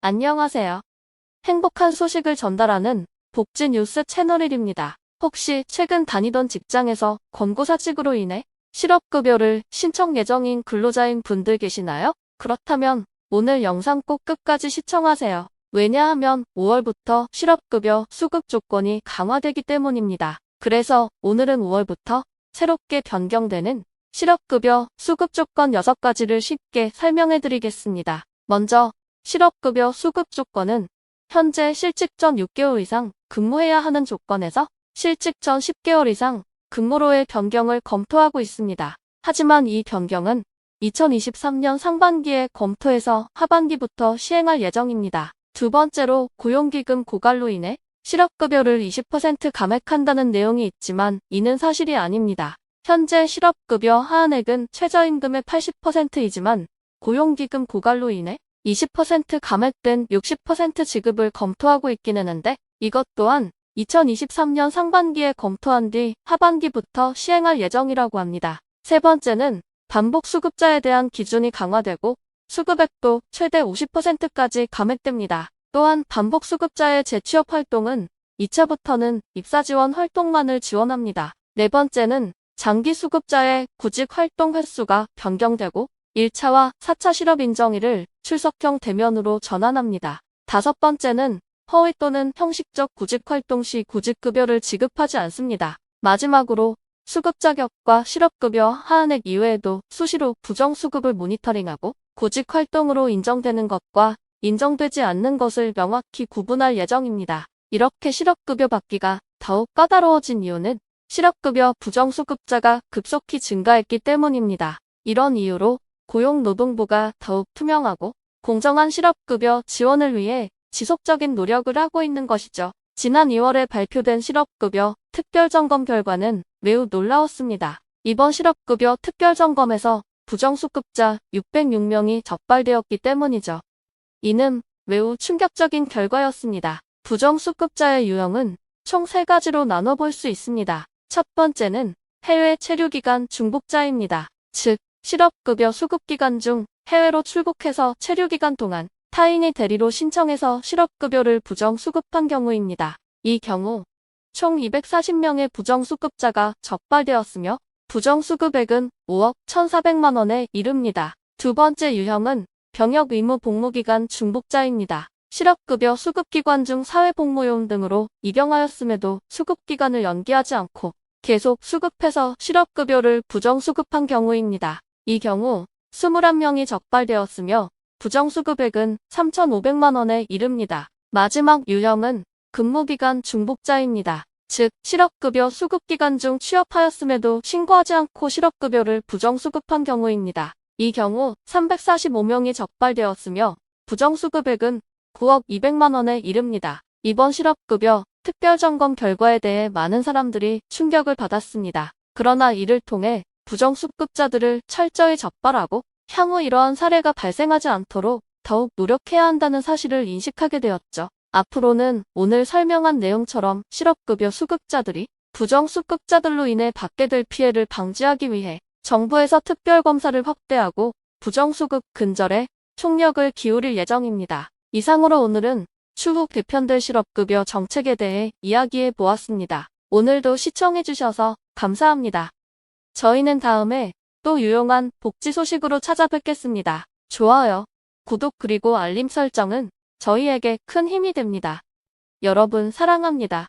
안녕하세요. 행복한 소식을 전달하는 복지 뉴스 채널1입니다. 혹시 최근 다니던 직장에서 권고사직으로 인해 실업급여를 신청 예정인 근로자인 분들 계시나요? 그렇다면 오늘 영상 꼭 끝까지 시청하세요. 왜냐하면 5월부터 실업급여 수급 조건이 강화되기 때문입니다. 그래서 오늘은 5월부터 새롭게 변경되는 실업급여 수급 조건 6가지를 쉽게 설명해 드리겠습니다. 먼저 실업급여 수급 조건은 현재 실직 전 6개월 이상 근무해야 하는 조건에서 실직 전 10개월 이상 근무로의 변경을 검토하고 있습니다. 하지만 이 변경은 2023년 상반기에 검토해서 하반기부터 시행할 예정입니다. 두 번째로 고용기금 고갈로 인해 실업급여를 20% 감액한다는 내용이 있지만 이는 사실이 아닙니다. 현재 실업급여 하한액은 최저임금의 80%이지만 고용기금 고갈로 인해 20% 감액된 60% 지급을 검토하고 있긴 했는데 이것 또한 2023년 상반기에 검토한 뒤 하반기부터 시행할 예정이라고 합니다. 세 번째는 반복 수급자에 대한 기준이 강화되고 수급액도 최대 50%까지 감액됩니다. 또한 반복 수급자의 재취업 활동은 2차부터는 입사 지원 활동만을 지원합니다. 네 번째는 장기 수급자의 구직 활동 횟수가 변경되고 1차와 4차 실업 인정일을 출석형 대면으로 전환합니다. 다섯 번째는 허위 또는 형식적 구직 활동 시 구직급여를 지급하지 않습니다. 마지막으로 수급 자격과 실업급여 하한액 이외에도 수시로 부정수급을 모니터링하고 구직 활동으로 인정되는 것과 인정되지 않는 것을 명확히 구분할 예정입니다. 이렇게 실업급여 받기가 더욱 까다로워진 이유는 실업급여 부정수급자가 급속히 증가했기 때문입니다. 이런 이유로 고용노동부가 더욱 투명하고 공정한 실업급여 지원을 위해 지속적인 노력을 하고 있는 것이죠. 지난 2월에 발표된 실업급여 특별점검 결과는 매우 놀라웠습니다. 이번 실업급여 특별점검에서 부정수급자 606명이 적발되었기 때문이죠. 이는 매우 충격적인 결과였습니다. 부정수급자의 유형은 총 3가지로 나눠볼 수 있습니다. 첫 번째는 해외 체류기간 중복자입니다. 즉, 실업급여 수급기간 중 해외로 출국해서 체류 기간 동안 타인이 대리로 신청해서 실업급여를 부정수급한 경우입니다. 이 경우 총 240명의 부정수급자가 적발되었으며 부정수급액은 5억 1,400만 원에 이릅니다. 두 번째 유형은 병역 의무 복무기간 중복자입니다. 실업급여 수급기관 중 사회복무요원 등으로 입영하였음에도 수급기간을 연기하지 않고 계속 수급해서 실업급여를 부정수급한 경우입니다. 이 경우 21명이 적발되었으며 부정수급액은 3,500만 원에 이릅니다. 마지막 유형은 근무기간 중복자입니다. 즉, 실업급여 수급기간 중 취업하였음에도 신고하지 않고 실업급여를 부정수급한 경우입니다. 이 경우 345명이 적발되었으며 부정수급액은 9억 200만 원에 이릅니다. 이번 실업급여 특별점검 결과에 대해 많은 사람들이 충격을 받았습니다. 그러나 이를 통해 부정수급자들을 철저히 적발하고 향후 이러한 사례가 발생하지 않도록 더욱 노력해야 한다는 사실을 인식하게 되었죠. 앞으로는 오늘 설명한 내용처럼 실업급여 수급자들이 부정수급자들로 인해 받게 될 피해를 방지하기 위해 정부에서 특별검사를 확대하고 부정수급 근절에 총력을 기울일 예정입니다. 이상으로 오늘은 추후 개편될 실업급여 정책에 대해 이야기해 보았습니다. 오늘도 시청해주셔서 감사합니다. 저희는 다음에 또 유용한 복지 소식으로 찾아뵙겠습니다. 좋아요, 구독 그리고 알림 설정은 저희에게 큰 힘이 됩니다. 여러분 사랑합니다.